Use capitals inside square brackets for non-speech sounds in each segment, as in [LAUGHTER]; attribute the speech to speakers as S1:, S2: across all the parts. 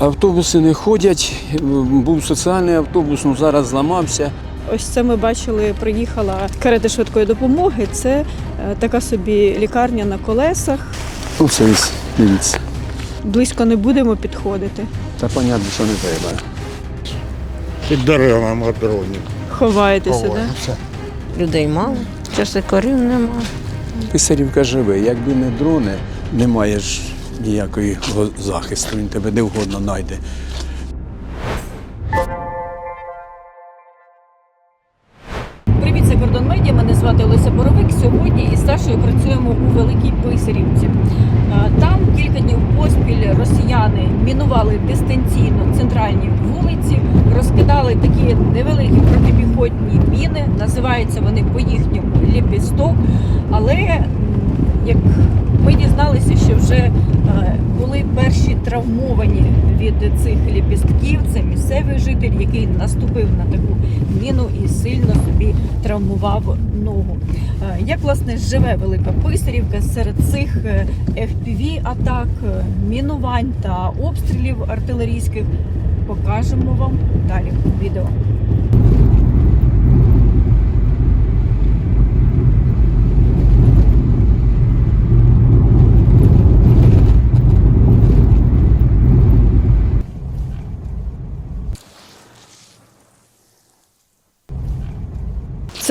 S1: Автобуси не ходять. Був соціальний автобус, ну зараз зламався.
S2: Ось це ми бачили, приїхала карета швидкої допомоги. Це е, така собі лікарня на колесах.
S1: Оце Ну, ось, дивіться.
S2: Близько не будемо підходити.
S1: Та понятно, що не треба.
S3: Під деревами на дорогі.
S2: Ховаєтеся, так? Да?
S4: Людей мало, часи корів нема.
S1: Писарівка живе. Якби не дрони, немає ж ніякого захисту. Він тебе де вгодно знайде.
S2: Привіт, це Кордон Медіа. Мене звати Олеся Боровик. Сьогодні із Сашою працюємо у Великій Писарівці. Там кілька днів поспіль росіяни мінували дистанційно центральні вулиці, розкидали такі невеликі протипіхотні міни. Називаються вони по їхньому ліпісток. Але як ми дізналися, що вже були перші травмовані від цих ліпістків. Це місцевий житель, який наступив на таку міну і сильно собі травмував ногу. Як власне живе Велика Писарівка серед цих е, fpv атак, е, мінувань та обстрілів артилерійських, покажемо вам далі у відео.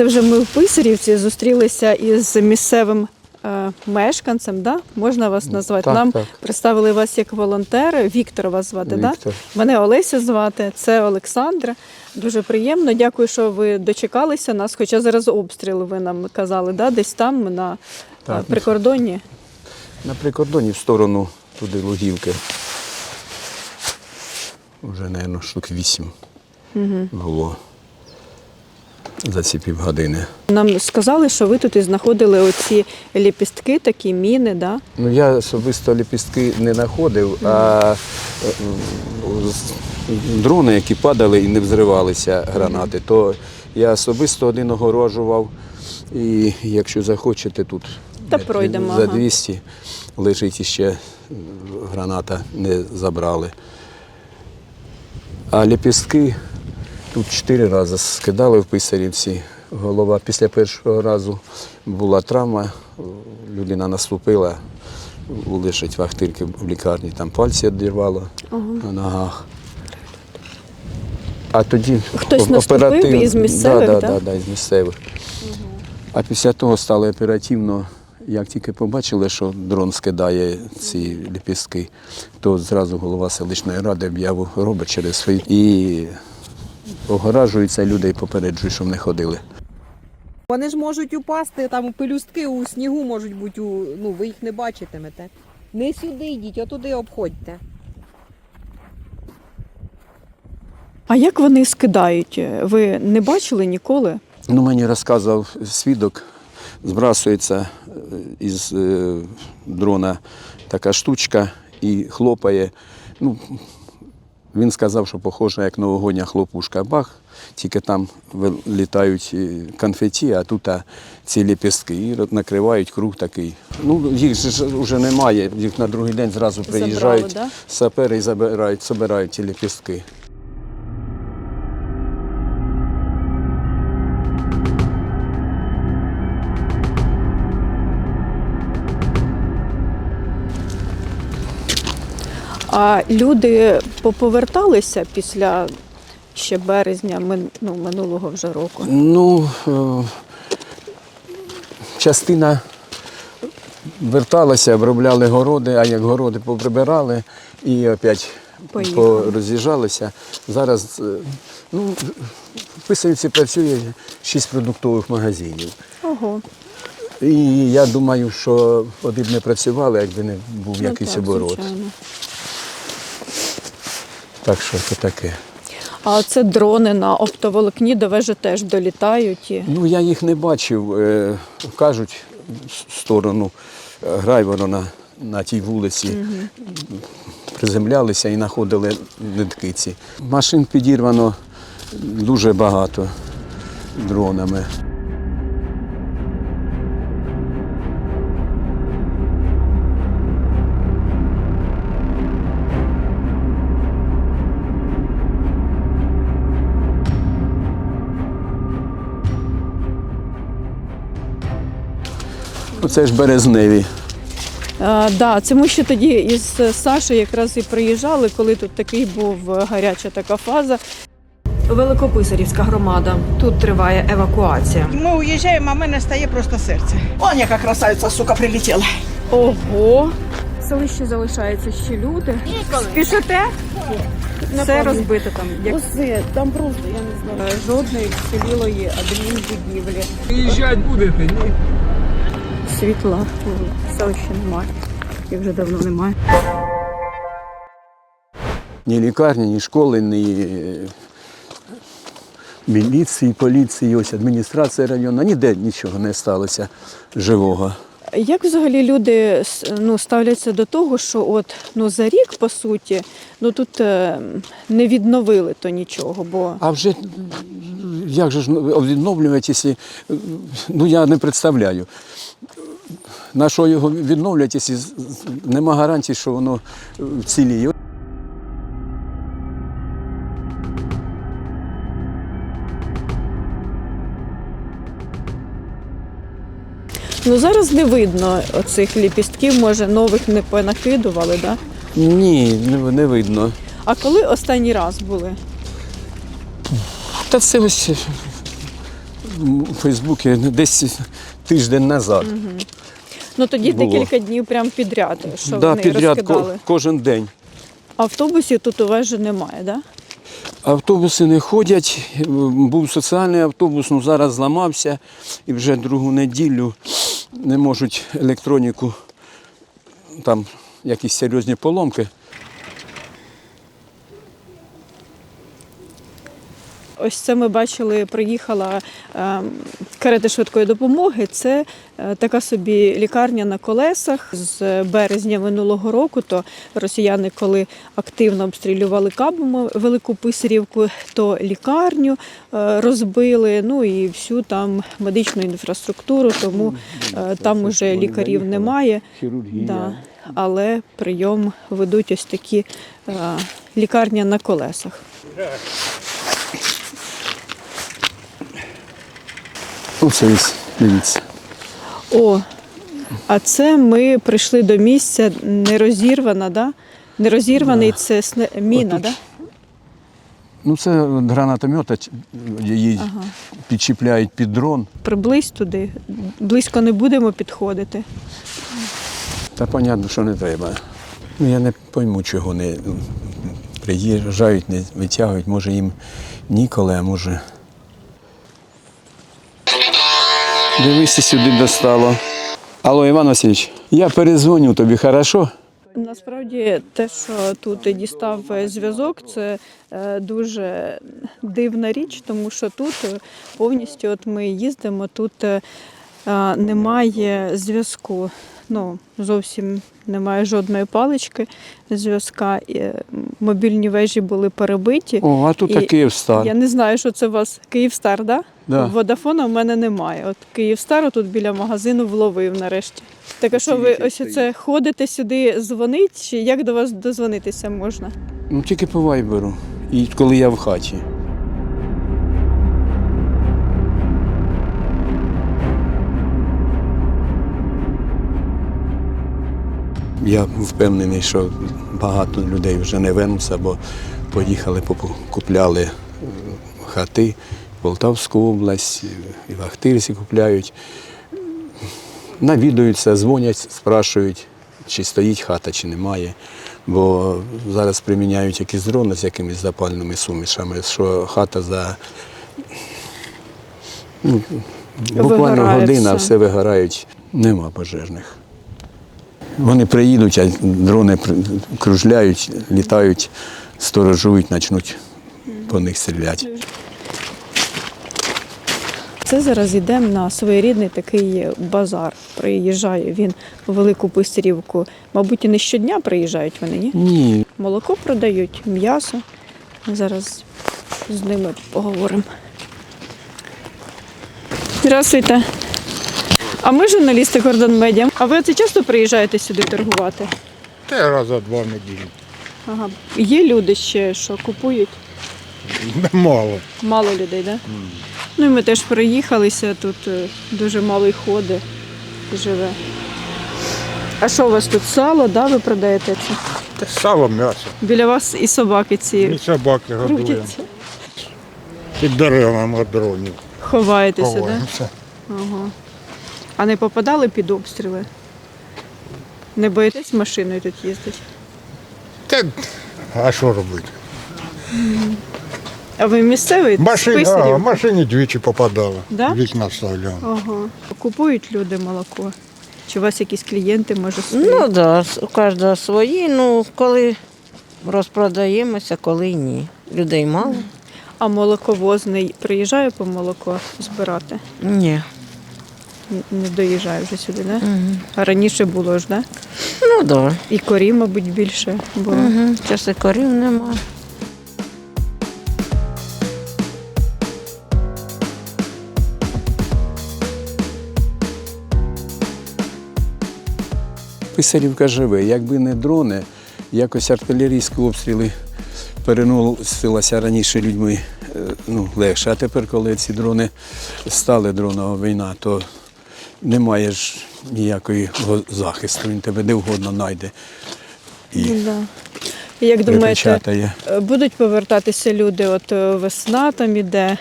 S2: Це вже ми в Писарівці зустрілися із місцевим е, мешканцем. Да? Можна вас назвати?
S1: так,
S2: Нам
S1: так.
S2: представили вас як волонтера. Віктор вас звати,
S1: Віктор.
S2: Да? Мене Олеся звати, це Олександра. Дуже приємно. Дякую, що ви дочекалися нас. Хоча зараз обстріл, ви нам казали, да? десь там на
S1: Так.
S2: е, прикордонні.
S1: На прикордоні в сторону туди Лугівки. Вже, мабуть, штук вісім було за ці півгодини.
S2: Нам сказали, що ви тут і знаходили оці ліпістки, такі міни. Да?
S1: Ну, я особисто ліпістки не знаходив, а е, дрони, які падали і не взривалися гранати, то я особисто один огорожував. І якщо захочете, тут
S2: Та пройдемо,
S1: за
S2: ага.
S1: 200 лежить іще граната, не забрали. А ліпістки тут чотири рази скидали в Писарівці. Голова після першого разу була травма, людина наступила, лежить в ахтирки в лікарні, там пальці відірвало на ногах. А тоді
S2: Хтось наступив із місцевих,
S1: да, да,
S2: да?
S1: да, із місцевих. А після того стали оперативно, як тільки побачили, що дрон скидає ці ліпістки, то зразу голова селищної ради об'яву робить через свої і огоражуються люди і попереджують, щоб не ходили.
S5: Вони ж можуть упасти, там пелюстки у снігу можуть бути, у, ну ви їх не бачитимете. Не сюди йдіть, а туди обходьте.
S2: А як вони скидають? Ви не бачили ніколи?
S1: Ну, мені розказував свідок, збрасується е, із е, дрона така штучка і хлопає. Ну, він сказав, що похоже, як новогодня хлопушка. Бах, тільки там літають конфеті, а тут а, ці ліпістки і накривають круг такий. Ну, їх ж вже немає, їх на другий день зразу
S2: Забрали,
S1: приїжджають
S2: да?
S1: сапери і забирають, забирають ці ліпістки.
S2: А люди поповерталися після ще березня ну, минулого вже року.
S1: Ну, е, частина верталася, обробляли городи, а як городи поприбирали і опять
S2: Поїхали.
S1: роз'їжджалися. Зараз е, ну, в Писанівці працює шість продуктових магазинів.
S2: Ого.
S1: І я думаю, що вони б не працювали, якби не був
S2: Ну,
S1: якийсь
S2: так,
S1: оборот.
S2: звичайно.
S1: Так що це таке.
S2: А це дрони на оптоволокні до вежі теж долітають. І...
S1: Ну, я їх не бачив. Е, Кажуть в сторону Грайворона на, на тій вулиці. Приземлялися і знаходили нитки ці. Машин підірвано дуже багато дронами. Оце ж березневі.
S2: А, да, це ми ще тоді із Сашою якраз і приїжджали, коли тут такий був е, гаряча така фаза. Великописарівська громада. Тут триває евакуація.
S6: Ми уїжджаємо, а в мене стає просто серце. Он яка красавиця, сука, прилетіла.
S2: Ого! В селищі залишаються ще люди. Спішите? Все розбито там. Як...
S6: Усе, там просто, я не знаю.
S2: Е, Жодної вцілілої адмінбудівлі.
S7: Приїжджати будете, ні?
S2: Світла в селищі немає. І вже давно немає.
S1: Ні лікарні, ні школи, ні е, міліції, поліції, ось адміністрація району. Ніде нічого не сталося живого.
S2: Як взагалі люди ну, ставляться до того, що от ну за рік, по суті, ну тут е, не відновили то нічого, бо
S1: А вже як же ж відновлювати, якщо ну я не представляю. На що його відновлювати, якщо нема гарантії, що воно вціліє.
S2: ну зараз не видно оцих ліпістків, може нових не понакидували, да?
S1: Ні, не, не видно.
S2: А коли останній раз були?
S1: Та це ось у Фейсбуці десь тиждень назад.
S2: Ну тоді
S1: Було.
S2: декілька днів прям підряд, що
S1: да,
S2: вони
S1: підряд ко-
S2: розкидали.
S1: кожен день.
S2: Автобусів тут у вас же немає, да?
S1: Автобуси не ходять. Був соціальний автобус, ну зараз зламався і вже другу неділю не можуть електроніку, там якісь серйозні поломки.
S2: Ось це ми бачили, приїхала е, карета швидкої допомоги. Це е, така собі лікарня на колесах з березня минулого року. То росіяни, коли активно обстрілювали кабами Велику Писарівку, то лікарню е, розбили. Ну і всю там медичну інфраструктуру, тому е, там уже лікарів немає. Да. Але прийом ведуть ось такі лікарня на колесах.
S1: Оце ось, дивіться.
S2: О, а це ми прийшли до місця нерозірвана, да? Нерозірваний це сне- міна,
S1: Отут.
S2: да?
S1: Ну це гранатомета, її
S2: Ага.
S1: підчіпляють під дрон.
S2: Приблизь туди. Близько не будемо підходити.
S1: Та понятно, що не треба. Ну я не пойму, чого не приїжджають, не витягують. Може їм ніколи, а може. Дивися, сюди достало. Алло, Іван Васильович, я перезвоню тобі, хорошо?
S2: Насправді, те, що тут дістав зв'язок, це е, дуже дивна річ, тому що тут е, повністю от ми їздимо, тут е, е, немає зв'язку. Ну, зовсім немає жодної палички зв'язка. Мобільні вежі були перебиті.
S1: О, а тут
S2: І
S1: такий встар.
S2: Я не знаю, що це у вас Київстар, да?
S1: Да.
S2: Водафона в мене немає. От Київстар тут біля магазину вловив нарешті. Так а що ви ось це ходите сюди дзвонить, чи як до вас дозвонитися можна?
S1: Ну тільки по вайберу. І коли я в хаті. Я впевнений, що багато людей вже не вернуться, бо поїхали, купляли хати в Полтавську область, і в Ахтирці купляють. Навідуються, дзвонять, спрашують, чи стоїть хата, чи немає. Бо зараз приміняють якісь дрони з якимись запальними сумішами, що хата за ну, буквально
S2: Вигорає
S1: година,
S2: все
S1: вигорають. Нема пожежних. Вони приїдуть, а дрони кружляють, літають, сторожують, почнуть по них стріляти.
S2: Це зараз йдемо на своєрідний такий базар. Приїжджає він у Велику Писарівку. Мабуть, і не щодня приїжджають вони, ні?
S1: Ні,
S2: Молоко продають, м'ясо. Зараз з ними поговоримо. Здравствуйте. А ми журналісти Кордон Медіа. А ви це часто приїжджаєте сюди торгувати?
S3: Та раза два в неділю.
S2: Ага. Є люди ще, що купують?
S3: Мало.
S2: Мало людей, так? Да? Ну і ми теж приїхалися, тут е, дуже малий ходи. живе. А що у вас тут сало, да, ви продаєте це?
S3: Та сало, м'ясо.
S2: Біля вас і собаки
S3: І
S2: ці
S3: собаки годуємо.
S2: крутяться.
S3: Під деревами від дронів.
S2: Ховаєтеся, так? Да?
S3: Ховаємося.
S2: Ага. А не попадали під обстріли? Не боїтесь машиною тут їздити?
S3: Та, а що робити?
S2: А ви місцевий? З
S3: Машині, а,
S2: Писарів?
S3: машині двічі попадало.
S2: Да?
S3: Вікна ставляли.
S2: Ага. Купують люди молоко? Чи у вас якісь клієнти, може, свої?
S4: Ну так, да, у кожного свої. Ну, коли розпродаємося, коли ні. Людей мало.
S2: А молоковозний приїжджає по молоко збирати?
S4: Ні.
S2: Не доїжджає вже сюди, да?
S4: Угу.
S2: А раніше було ж, да?
S4: Ну так. Да.
S2: І корів, мабуть, більше було.
S4: Угу. Часи корів нема.
S1: Писарівка живе. Якби не дрони, якось артилерійські обстріли переносилися раніше людьми е, ну, легше. А тепер, коли ці дрони стали дронова війна, то немає ж ніякої захисту. Він тебе де вгодно знайде і
S2: Ну, да. Як думаєте, е, будуть повертатися люди, от е, весна там іде,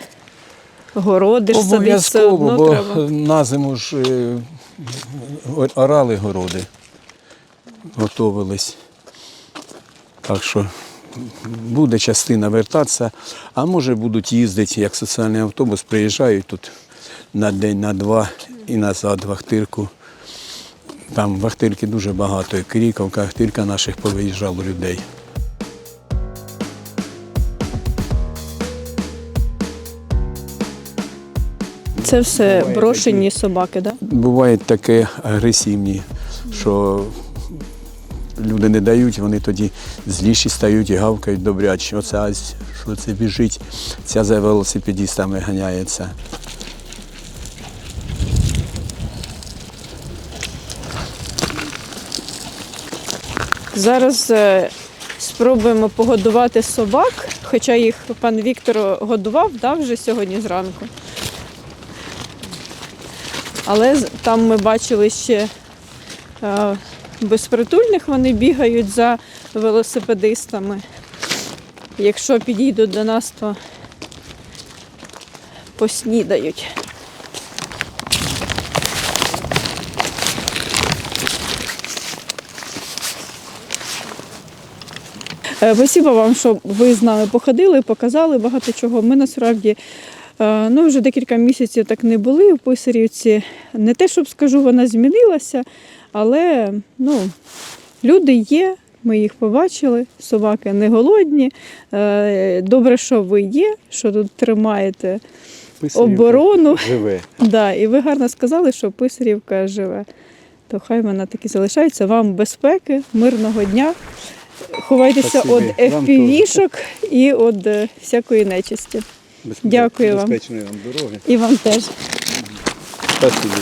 S2: городи ж садить все
S1: Обов'язково, бо
S2: треба.
S1: на зиму ж е, орали городи, готовились. Так що буде частина вертатися, а може будуть їздити, як соціальний автобус, приїжджають тут на день, на два і назад в Ахтирку. Там в Ахтирці дуже багато, і Кріковка, Ахтирка наших повиїжджало людей.
S2: Це все брошені собаки, так? Да?
S1: Бувають таке агресивні, що люди не дають, вони тоді зліші стають і гавкають добряче. Оце ась, що це біжить, ця за велосипедистами ганяється.
S2: Зараз е, спробуємо погодувати собак, хоча їх пан Віктор годував да, вже сьогодні зранку. Але там ми бачили ще е, безпритульних, вони бігають за велосипедистами. Якщо підійдуть до нас, то поснідають. Спасибо вам, що ви з нами походили, показали багато чого. Ми насправді е, ну, вже декілька місяців так не були в Писарівці. Не те, щоб скажу, вона змінилася, але ну, люди є, ми їх побачили, собаки не голодні. Е, Добре, що ви є, що тут тримаєте оборону.
S1: живе. [LAUGHS]
S2: Да, і ви гарно сказали, що Писарівка живе. То хай вона так і залишається. Вам безпеки, мирного дня. Ховайтеся від FPV-шок і від е, всякої нечисті. Дякую вам.
S1: Безпечної вам дороги.
S2: І вам теж.
S1: Спасибі.